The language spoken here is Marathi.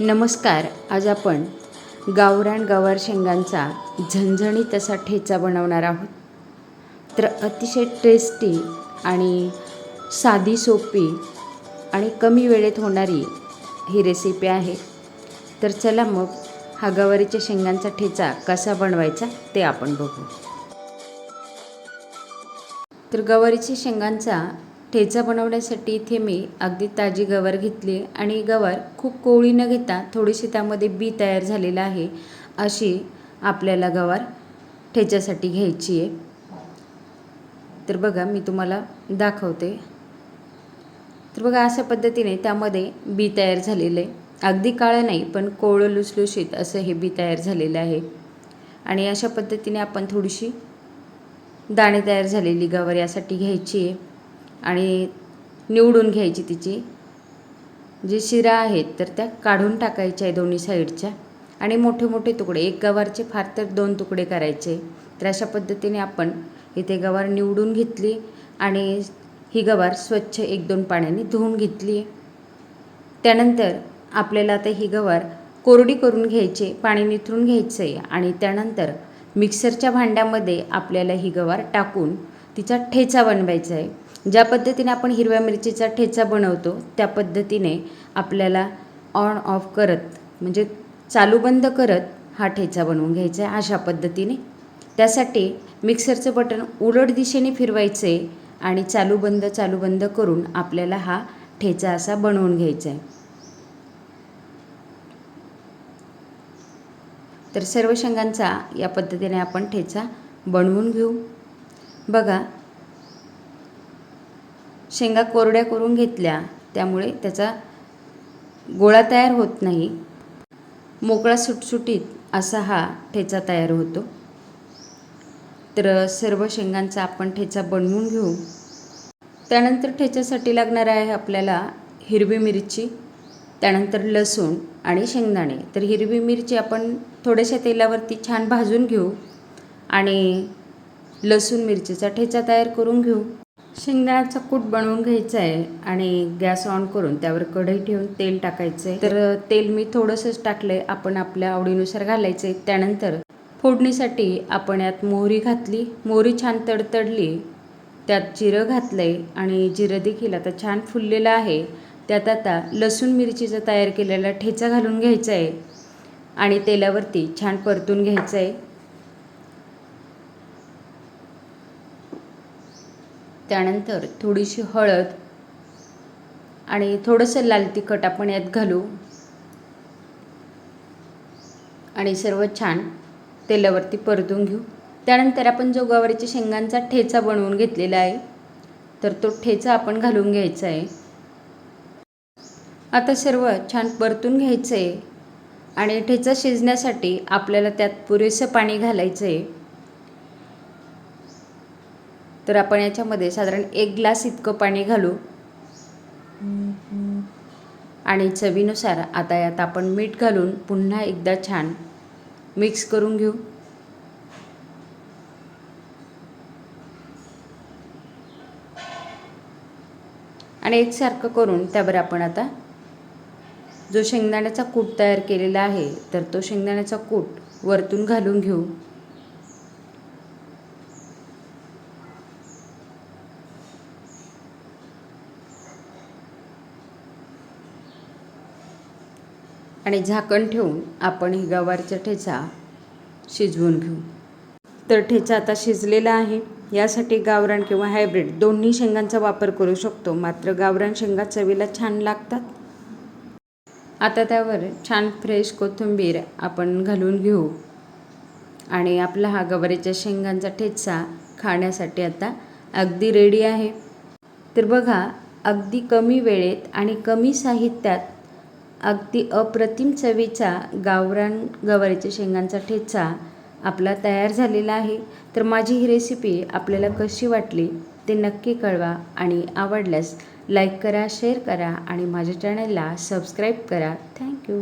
नमस्कार आज आपण गावरान गवार शेंगांचा झणझणीत असा ठेचा बनवणार आहोत. तर अतिशय टेस्टी आणि साधी सोपी आणि कमी वेळेत होणारी ही रेसिपी आहे. तर चला मग हा गवारीच्या शेंगांचा ठेचा कसा बनवायचा ते आपण बघू. तर गवारीच्या शेंगांचा ठेचा बनवण्यासाठी इथे मी अगदी ताजी गवार घेतली आणि गवार खूप कोवळी न घेता थोडीशी त्यामध्ये बी तयार झालेलं आहे अशी आपल्याला गवार ठेच्यासाठी घ्यायची आहे. तर बघा मी तुम्हाला दाखवते. तर बघा अशा पद्धतीने त्यामध्ये बी तयार झालेलं आहे. अगदी काळं नाही पण कोवळं लुसलुशीत असं हे बी तयार झालेलं आहे. आणि अशा पद्धतीने आपण थोडीशी दाणे तयार झालेली गवार यासाठी घ्यायची आहे. आणि निवडून घ्यायची तिची. जे शिरा आहेत तर त्या काढून टाकायच्या आहे दोन्ही साईडच्या. आणि मोठे मोठे तुकडे एक गवारचे फार तर दोन तुकडे करायचे. तर अशा पद्धतीने आपण इथे गवार निवडून घेतली आणि ही गवार स्वच्छ एक दोन पाण्याने धुवून घेतली. त्यानंतर आपल्याला आता ही गवार कोरडी करून घ्यायची पाणी निथरून घ्यायचं आहे आणि त्यानंतर मिक्सरच्या भांड्यामध्ये आपल्याला ही गवार टाकून तिचा ठेचा बनवायचा आहे ज्या पद्धतीने आपण हिरव्या मिरचीचा ठेचा बनवतो त्या पद्धतीने आपल्याला ऑन ऑफ करत म्हणजे चालू बंद करत हा ठेचा बनवून घ्यायचा आहे अशा पद्धतीने. त्यासाठी मिक्सरचं बटन उलट दिशेने फिरवायचं आहे आणि चालू बंद चालू बंद करून आपल्याला हा ठेचा असा बनवून घ्यायचा आहे. तर सर्व शेंगांचा या पद्धतीने आपण ठेचा बनवून घेऊ. बघा शेंगा कोरड्या करून घेतल्या त्यामुळे त्याचा गोळा तयार होत नाही. मोकळा सुटसुटीत असा हा ठेचा तयार होतो. तर सर्व शेंगांचा आपण ठेचा बनवून घेऊ. त्यानंतर ठेच्यासाठी लागणार आहे आपल्याला हिरवी मिरची त्यानंतर लसूण आणि शेंगदाणे. तर हिरवी मिरची आपण थोड्याशा तेलावरती छान भाजून घेऊ आणि लसूण मिरचीचा ठेचा तयार करून घेऊ. शेंगदाण्याचा कूट बनवून घ्यायचा आहे आणि गॅस ऑन करून त्यावर कढई ठेवून तेल टाकायचं आहे. तर तेल मी थोडंसंच टाकलं आहे आपण आपल्या आवडीनुसार घालायचं आहे त्यानंतर फोडणीसाठी आपण यात मोहरी घातली. मोहरी छान तडतडली. त्यात जिरं घातलं आहे आणि जिरं देखील आता छान फुललेलं आहे. त्यात आता लसूण मिरचीचा तयार केलेला ठेचा घालून घ्यायचा आहे आणि तेलावरती छान परतून घ्यायचं आहे. त्यानंतर थोडीशी हळद आणि थोडंसं लाल तिखट आपण यात घालू. आणि सर्व छान तेलावरती परतून घेऊ. त्यानंतर आपण जो गवारीच्या शेंगांचा ठेचा बनवून घेतलेला आहे तर तो ठेचा आपण घालून घ्यायचा आहे. आता सर्व छान परतून घ्यायचं आहे आणि ठेचा शिजण्यासाठी आपल्याला त्यात पुरेसं पाणी घालायचं आहे. तर आपण याच्यामध्ये साधारण एक ग्लास इतकं पाणी घालू. आणि चवीनुसार आता यात आपण मीठ घालून पुन्हा एकदा छान मिक्स करून घेऊ. आणि एकसारखं करून त्यावर आपण आता जो शेंगदाण्याचा कूट तयार केलेला आहे तर तो शेंगदाण्याचा कूट वरतून घालून घेऊ. आणि झाकण ठेवून आपण ही गवारचा ठेचा शिजवून घेऊ. तर ठेचा आता शिजलेला आहे. यासाठी गावरान किंवा हायब्रिड दोन्ही शेंगांचा वापर करू शकतो. मात्र गावरान शेंगा चवीला छान लागतात. आता त्यावर छान फ्रेश कोथिंबीर आपण घालून घेऊ. आणि आपला हा गवारीच्या शेंगांचा ठेचा खाण्यासाठी आता अगदी रेडी आहे. तर बघा अगदी कमी वेळेत आणि कमी साहित्यात अगदी अप्रतिम चवीचा गावरान गवारीच्या शेंगांचा ठेचा आपला तयार झालेला आहे. तर माझी ही रेसिपी आपल्याला कशी वाटली ते नक्की कळवा आणि आवडल्यास लाईक करा शेअर करा आणि माझ्या चॅनलला सबस्क्राईब करा. थँक्यू